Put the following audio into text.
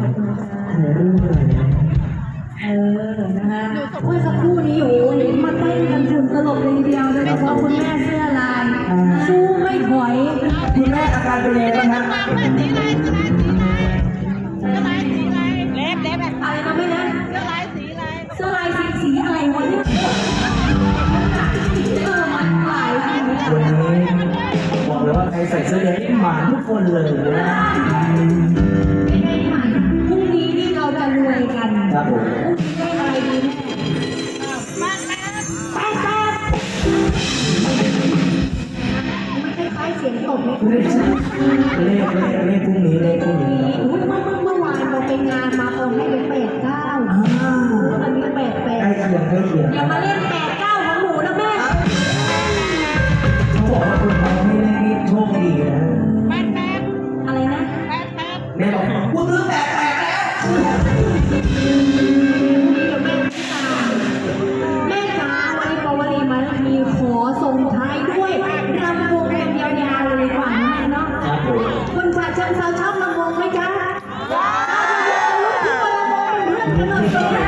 ขอบคุณค่ะถ่ายรูปหน่อยนะเออนะคะเมื่อสักครู่นี้โอ้โหเห็นมาเต้นกันฝุ่นตลบเลยทีเดียวโดยเฉพาะคุณแม่เสื้อลายสู้ไม่ถอยคุณแม่อาการเป็นยังไงบ้างฮะสีลายสีลายสีลายสีลายสีลายเล็บเล็บอะไรนะไม่นะเสื้อลายสีลายเสื้อลายสีสีอะไรวะเนี่ยเออมันหลายวันนี้บอกเลยว่าใครใส่เสื้อแดงหมานทุกคนเลยนะ ราจะรวยกันครับผมพรุ่งนี้ได้อะไรดีแม่บ้านแม่แป๊บแป๊บมันคล้ายๆเสียงตบไหมเลขเลขเลขเลขพรุ่งนี้เลขพรุ่งนี้ครับผมอุ้ยเมื่อเมื่อวานเราไปงานมาตอนให้เป็นแปดเก้าอ้าวอันนี้แปดแปใกล้ดเคียงใกล้เคียงอย่ามาเล่นแปดเก้าของหนูนะแม่เขาบอกว่าคนเราไม่ได้นี่โชคดีนะแปดแปดอะไรนะแปดแปดแม่บอกกูซื้อแปดแปดแล้ว Come on, come on.